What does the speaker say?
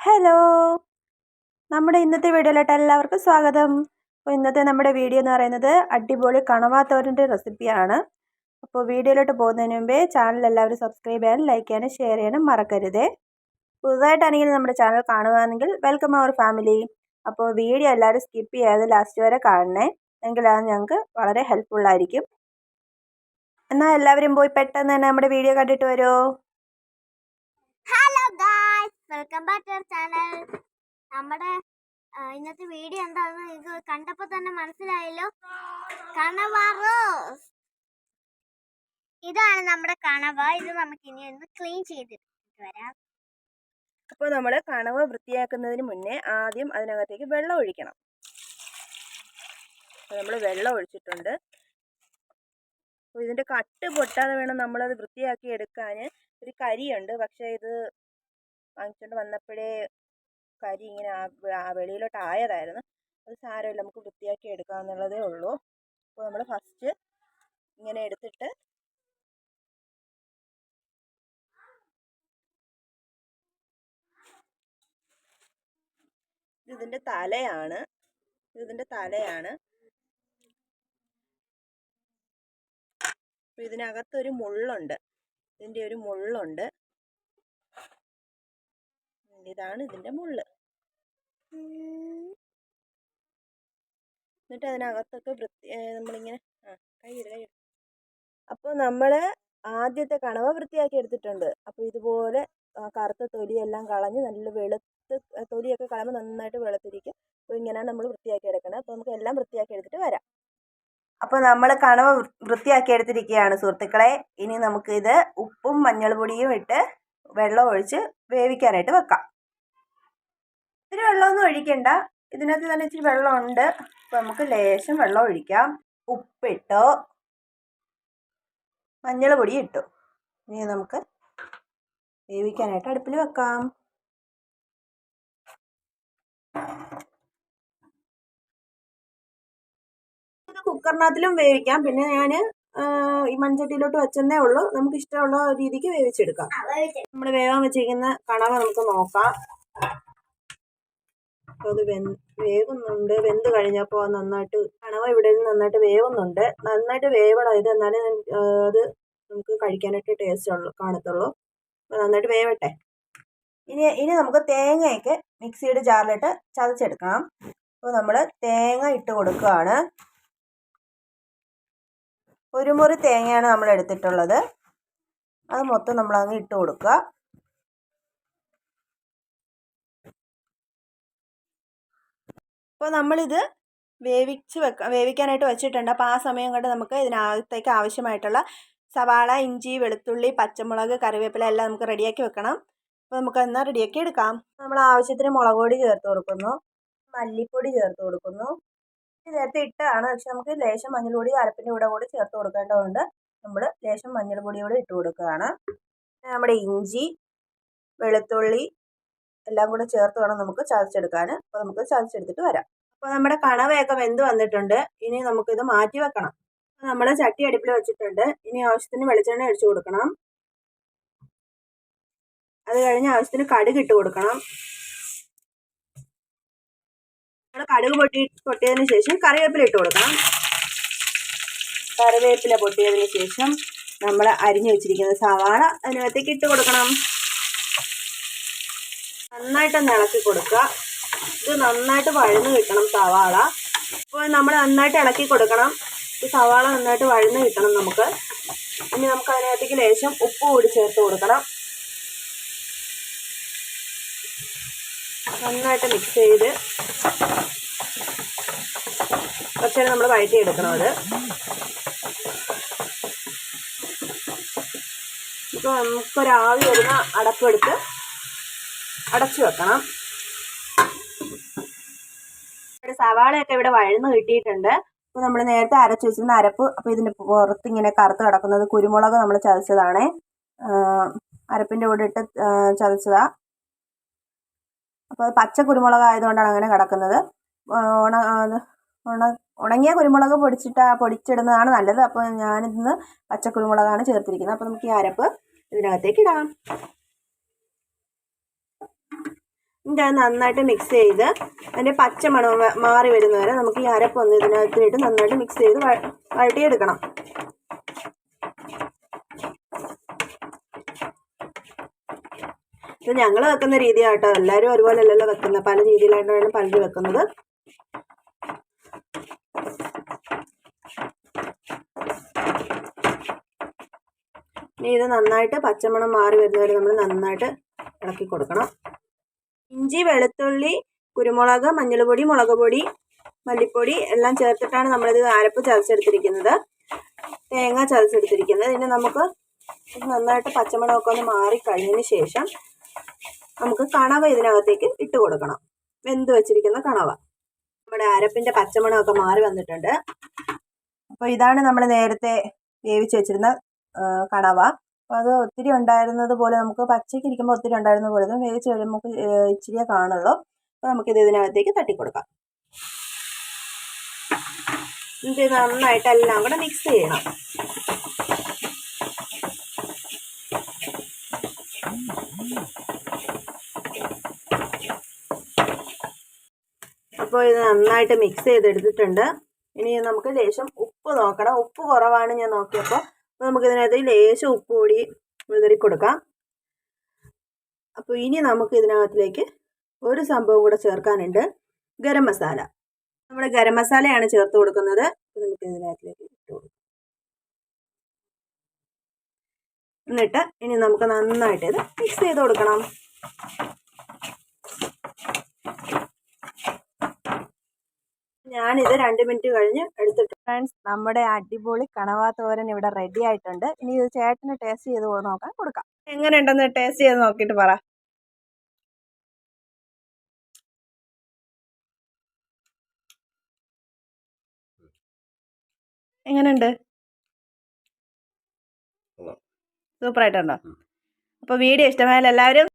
Hello. നമ്മുടെ ഇന്നത്തെ വീഡിയോയിലോട്ട് എല്ലാവർക്കും സ്വാഗതം. അപ്പോൾ ഇന്നത്തെ നമ്മുടെ വീഡിയോ എന്ന് പറയുന്നത് അടിപൊളി കണവാത്തോരന്റെ തോരന്റെ റെസിപ്പിയാണ്. അപ്പോൾ വീഡിയോയിലോട്ട് പോകുന്നതിന് മുമ്പേ ചാനൽ എല്ലാവരും സബ്സ്ക്രൈബ് ചെയ്യാനും ലൈക്ക് ചെയ്യാനും ഷെയർ ചെയ്യാനും മറക്കരുതേ. പുതുതായിട്ടാണെങ്കിൽ നമ്മുടെ ചാനൽ കാണുകയാണെങ്കിൽ വെൽക്കം അവർ ഫാമിലി. അപ്പോൾ വീഡിയോ എല്ലാവരും സ്കിപ്പ് ചെയ്യാതെ ലാസ്റ്റ് വരെ കാണണേ. എങ്കിൽ അത് ഞങ്ങൾക്ക് വളരെ ഹെൽപ്ഫുള്ളായിരിക്കും എന്നാൽ എല്ലാവരും പോയി പെട്ടെന്ന് തന്നെ നമ്മുടെ വീഡിയോ കണ്ടിട്ട് വരുമോ? വെൽക്കം ബാക്ക് ടു ചാനൽ നമ്മുടെ ഇന്നത്തെ വീഡിയോ എന്താണെന്ന് നിങ്ങൾക്ക് കണ്ടപ്പോൾ തന്നെ മനസ്സിലായല്ലോ. കണവ റോസ് ഇതാണ് നമ്മുടെ കണവ. ഇത് നമുക്ക് ഇനി ഒന്ന് ക്ലീൻ ചെയ്തിട്ട് വരാം. അപ്പോൾ നമ്മൾ കണവ വൃത്തിയാക്കുന്നതിന് മുന്നേ ആദ്യം അതിനകത്തേക്ക് വെള്ളം ഒഴിക്കണം. നമ്മൾ വെള്ളം ഒഴിച്ചിട്ടുണ്ട്. അപ്പോൾ ഇതിന്റെ കട്ട് പൊട്ടാതെ വേണം നമ്മളത് വൃത്തിയാക്കി എടുക്കാൻ. ഒരു കരിയുണ്ട്. പക്ഷേ ഇത് വാങ്ങിച്ചുകൊണ്ട് വന്നപ്പോഴേ കരി ഇങ്ങനെ വെളിയിലോട്ട് ആയതായിരുന്നു. അത് സാരമില്ല നമുക്ക് വൃത്തിയാക്കി എടുക്കാമെന്നുള്ളതേ ഉള്ളൂ. അപ്പോൾ നമ്മൾ ഫസ്റ്റ് ഇങ്ങനെ എടുത്തിട്ട് ഇത് ഇതിന്റെ തലയാണ്. ഇത് ഇതിന്റെ തലയാണ്. ഇതിനകത്തൊരു മുള്ളുണ്ട്. ഇതിന്റെ ഒരു മുള്ളുണ്ട്. ഇതാണ് ഇതിന്റെ മുള്ള്. എന്നിട്ട് അതിനകത്തൊക്കെ വൃത്തി നമ്മളിങ്ങനെ ആ കൈയിട് അപ്പോൾ നമ്മൾ ആദ്യത്തെ കണവ വൃത്തിയാക്കി എടുത്തിട്ടുണ്ട്. അപ്പോൾ ഇതുപോലെ കറുത്ത തൊലിയെല്ലാം കളഞ്ഞ് നല്ല വെളുത്ത് തൊലിയൊക്കെ കളയുമ്പോൾ നന്നായിട്ട് വെളുത്തിരിക്കും. അപ്പോൾ ഇങ്ങനെയാണ് നമ്മൾ വൃത്തിയാക്കി എടുക്കുന്നത് അപ്പോൾ നമുക്ക് എല്ലാം വൃത്തിയാക്കി എടുത്തിട്ട് വരാം. അപ്പോൾ നമ്മൾ കണവ വൃത്തിയാക്കി എടുത്തിരിക്കുകയാണ് സുഹൃത്തുക്കളെ. ഇനി നമുക്കിത് ഉപ്പും മഞ്ഞൾപ്പൊടിയും ഇട്ട് വെള്ളം ഒഴിച്ച് വേവിക്കാനായിട്ട് വെക്കാം. ഇത്തിരി വെള്ളമൊന്നും ഒഴിക്കണ്ട. ഇതിനകത്ത് തന്നെ ഇച്ചിരി വെള്ളമുണ്ട്. അപ്പോൾ നമുക്ക് ലേശം വെള്ളം ഒഴിക്കാം. ഉപ്പിട്ടു. മഞ്ഞൾ പൊടി ഇട്ടു. ഇനി നമുക്ക് വേവിക്കാനായിട്ട് അടുപ്പിൽ വെക്കാം. കുക്കറിനകത്തിലും വേവിക്കാം. പിന്നെ ഞാൻ ഈ മൺചട്ടിയിലോട്ട് വെച്ചെന്നേ ഉള്ളൂ. നമുക്ക് ഇഷ്ടമുള്ള രീതിക്ക് വേവിച്ചെടുക്കാം. നമ്മൾ വേവാൻ വെച്ചിരിക്കുന്ന കണവ നമുക്ക് നോക്കാം. അപ്പോൾ അത് വേകുന്നുണ്ട് വെന്ത് കഴിഞ്ഞപ്പോൾ നന്നായിട്ട് കണവ ഇവിടെ നിന്ന് നന്നായിട്ട് വേവുന്നുണ്ട്. നന്നായിട്ട് വേവണം. ഇത് എന്നാലേ അത് നമുക്ക് കഴിക്കാനായിട്ട് ടേസ്റ്റ് ഉള്ളൂ കാണത്തുള്ളൂ. നന്നായിട്ട് വേവട്ടെ. ഇനി ഇനി നമുക്ക് തേങ്ങയൊക്കെ മിക്സിയുടെ ജാറിലിട്ട് ചതച്ചെടുക്കണം. അപ്പോൾ നമ്മൾ തേങ്ങ ഇട്ട് കൊടുക്കുകയാണ്. ഒരു മുറി തേങ്ങയാണ് നമ്മൾ എടുത്തിട്ടുള്ളത് അത് മൊത്തം നമ്മളങ്ങ് ഇട്ട് കൊടുക്കുക. അപ്പോൾ നമ്മളിത് വേവിച്ച് വെക്ക വേവിക്കാനായിട്ട് വെച്ചിട്ടുണ്ട്. അപ്പോൾ ആ സമയം കൊണ്ട് നമുക്ക് ഇതിനകത്തേക്ക് ആവശ്യമായിട്ടുള്ള സവാള ഇഞ്ചി വെളുത്തുള്ളി പച്ചമുളക് കറിവേപ്പില എല്ലാം നമുക്ക് റെഡിയാക്കി വെക്കണം. അപ്പോൾ നമുക്ക് എന്നാൽ റെഡിയാക്കി എടുക്കാം. നമ്മൾ ആവശ്യത്തിന് മുളക് പൊടി ചേർത്ത് കൊടുക്കുന്നു. മല്ലിപ്പൊടി ചേർത്ത് കൊടുക്കുന്നു. ഇത് ഇട്ടാണ് പക്ഷെ നമുക്ക് ലേശം മഞ്ഞൾപ്പൊടി അരപ്പിന്റെ കൂടെ കൂടി ചേർത്ത് കൊടുക്കേണ്ടതുകൊണ്ട് നമ്മൾ ലേശം മഞ്ഞൾപ്പൊടി കൂടി ഇട്ട് കൊടുക്കുകയാണ്. നമ്മുടെ ഇഞ്ചി വെളുത്തുള്ളി എല്ലാം കൂടെ ചേർത്ത് വേണം നമുക്ക് ചതച്ചെടുക്കാൻ അപ്പോൾ നമുക്ക് ചതച്ചെടുത്തിട്ട് വരാം. അപ്പോൾ നമ്മുടെ കണവയൊക്കെ വെന്ത് വന്നിട്ടുണ്ട്. ഇനി നമുക്കിത് മാറ്റി വെക്കണം. നമ്മൾ ചട്ടി അടുപ്പിൽ വെച്ചിട്ടുണ്ട്. ഇനി ആവശ്യത്തിന് വെളിച്ചെണ്ണ ഒഴിച്ചു കൊടുക്കണം. അത് കഴിഞ്ഞ് ആവശ്യത്തിന് കടുക് ഇട്ട് കൊടുക്കണം. നമ്മൾ കടുക് പൊട്ടി പൊട്ടിയതിന് ശേഷം കറിവേപ്പില ഇട്ട് കൊടുക്കണം. കറിവേപ്പില പൊട്ടിയതിന് ശേഷം നമ്മൾ അരിഞ്ഞു വെച്ചിരിക്കുന്ന സവാള അതിനകത്തേക്ക് ഇട്ട് കൊടുക്കണം. നന്നായിട്ടൊന്ന് ഇളക്കി കൊടുക്കുക. ഇത് നന്നായിട്ട് വഴന്ന് കിട്ടണം സവാള. അപ്പോൾ നമ്മൾ നന്നായിട്ട് ഇളക്കി കൊടുക്കണം. ഈ സവാള നന്നായിട്ട് വഴന്ന് കിട്ടണം നമുക്ക്. ഇനി നമുക്ക് അതിനകത്തേക്ക് ലേശം ഉപ്പ് കൂടി ചേർത്ത് കൊടുക്കണം. നന്നായിട്ട് മിക്സ് ചെയ്ത് കുറച്ചേരം നമ്മൾ വഴറ്റിയെടുക്കണം അത്. ഇപ്പോൾ നമുക്കൊരാവി വരുന്ന അടപ്പെടുത്ത് അടച്ചു വെക്കണം. ഇവിടെ സവാളയൊക്കെ ഇവിടെ വഴന്ന് കിട്ടിയിട്ടുണ്ട്. അപ്പോൾ നമ്മൾ നേരത്തെ അരച്ചു വെച്ചിരുന്ന അരപ്പ് അപ്പോൾ ഇതിന്റെ പുറത്ത് ഇങ്ങനെ കറുത്ത് കിടക്കുന്നത് കുരുമുളക് നമ്മൾ ചതച്ചതാണ്. അരപ്പിന്റെ കൂടെ ഇട്ട് ചതച്ചതാ. അപ്പോൾ അത് പച്ച കുരുമുളക് ആയതുകൊണ്ടാണ് അങ്ങനെ കിടക്കുന്നത്. ഉണ ഉണ ഉണങ്ങിയ കുരുമുളക് പൊടിച്ചിട്ട് പൊടിച്ചിടുന്നതാണ് നല്ലത്. അപ്പോൾ ഞാനിന്ന് പച്ച കുരുമുളകാണ് ചേർത്തിരിക്കുന്നത്. അപ്പോൾ നമുക്ക് ഈ അരപ്പ് ഇതിനകത്തേക്ക് ഇടാം. അത് നന്നായിട്ട് മിക്സ് ചെയ്ത് അതിന്റെ പച്ചമണം മാറി വരുന്നവരെ നമുക്ക് ഈ അരപ്പൊന്ന് ഇതിനകത്തിട്ട് നന്നായിട്ട് മിക്സ് ചെയ്ത് വഴട്ടിയെടുക്കണം ഇത് ഞങ്ങൾ വെക്കുന്ന രീതിയാട്ടോ. എല്ലാവരും ഒരുപോലെ അല്ലല്ലോ വെക്കുന്നത്. പല രീതിയിലായിട്ടാണ് പലരും വെക്കുന്നത്. ഇനി ഇത് നന്നായിട്ട് പച്ചമണം മാറി വരുന്നവരെ നമ്മൾ നന്നായിട്ട് ഇളക്കി കൊടുക്കണം. ഇഞ്ചി വെളുത്തുള്ളി കുരുമുളക് മഞ്ഞൾപ്പൊടി മുളക് പൊടി മല്ലിപ്പൊടി എല്ലാം ചേർത്തിട്ടാണ് നമ്മളിത് അരപ്പ് ചതച്ചെടുത്തിരിക്കുന്നത്. തേങ്ങ ചതച്ചെടുത്തിരിക്കുന്നത്. ഇനി നമുക്ക് നന്നായിട്ട് പച്ചമുളകൊക്കെ ഒന്ന് മാറി കഴിഞ്ഞതിന് ശേഷം നമുക്ക് കണവ ഇതിനകത്തേക്ക് ഇട്ട് കൊടുക്കണം. വെന്ത് വെച്ചിരിക്കുന്ന കണവ. നമ്മുടെ അരപ്പിന്റെ പച്ചമുളകൊക്കെ മാറി വന്നിട്ടുണ്ട്. അപ്പോൾ ഇതാണ് നമ്മൾ നേരത്തെ വേവിച്ച് വെച്ചിരുന്ന കണവ. അപ്പോൾ അത് ഒത്തിരി ഉണ്ടായിരുന്നത് പോലെ നമുക്ക് പച്ചയ്ക്ക് ഇരിക്കുമ്പോൾ ഒത്തിരി ഉണ്ടായിരുന്നത് പോലെ വേവിച്ച് കഴിയുമ്പോൾ നമുക്ക് ഇച്ചിരിയെ കാണുള്ളൂ. അപ്പോൾ നമുക്കിത് ഇതിനകത്തേക്ക് തട്ടിക്കൊടുക്കാം. എന്നിട്ട് നന്നായിട്ട് എല്ലാം കൂടെ മിക്സ് ചെയ്യണം. അപ്പോൾ ഇത് നന്നായിട്ട് മിക്സ് ചെയ്തെടുത്തിട്ടുണ്ട്. ഇനി നമുക്ക് ലേശം ഉപ്പ് നോക്കണം. ഉപ്പ് കുറവാണ് ഞാൻ നോക്കിയപ്പോൾ അപ്പോൾ നമുക്ക് ഇതിനകത്ത് ലേശം ഉപ്പ് കൂടി വിതറി കൊടുക്കാം. അപ്പോൾ ഇനി നമുക്ക് ഇതിനകത്തിലേക്ക് ഒരു സംഭവം കൂടെ ചേർക്കാനുണ്ട്. ഗരം മസാല. നമ്മുടെ ഗരം മസാലയാണ് ചേർത്ത് കൊടുക്കുന്നത്. നമുക്ക് ഇതിനകത്തിലേക്ക് ഇട്ട് കൊടുക്കാം. എന്നിട്ട് ഇനി നമുക്ക് നന്നായിട്ട് ഇത് മിക്സ് ചെയ്ത് കൊടുക്കണം. ഞാനിത് രണ്ട് മിനിറ്റ് കഴിഞ്ഞ് എടുത്തിട്ട് ഫ്രണ്ട്സ് നമ്മുടെ അടിപൊളി കണവാ തോരൻ ഇവിടെ റെഡി ആയിട്ടുണ്ട്. ഇനി ഇത് ചേട്ടന് ടേസ്റ്റ് ചെയ്ത് നോക്കാൻ കൊടുക്കാം. എങ്ങനെ ഉണ്ടെന്ന് ടേസ്റ്റ് ചെയ്ത് നോക്കിയിട്ട് പറ. എങ്ങനെയുണ്ട്. സൂപ്പറായിട്ടുണ്ടോ അപ്പൊ അപ്പോൾ വീഡിയോ ഇഷ്ടമായാലും എല്ലാവരും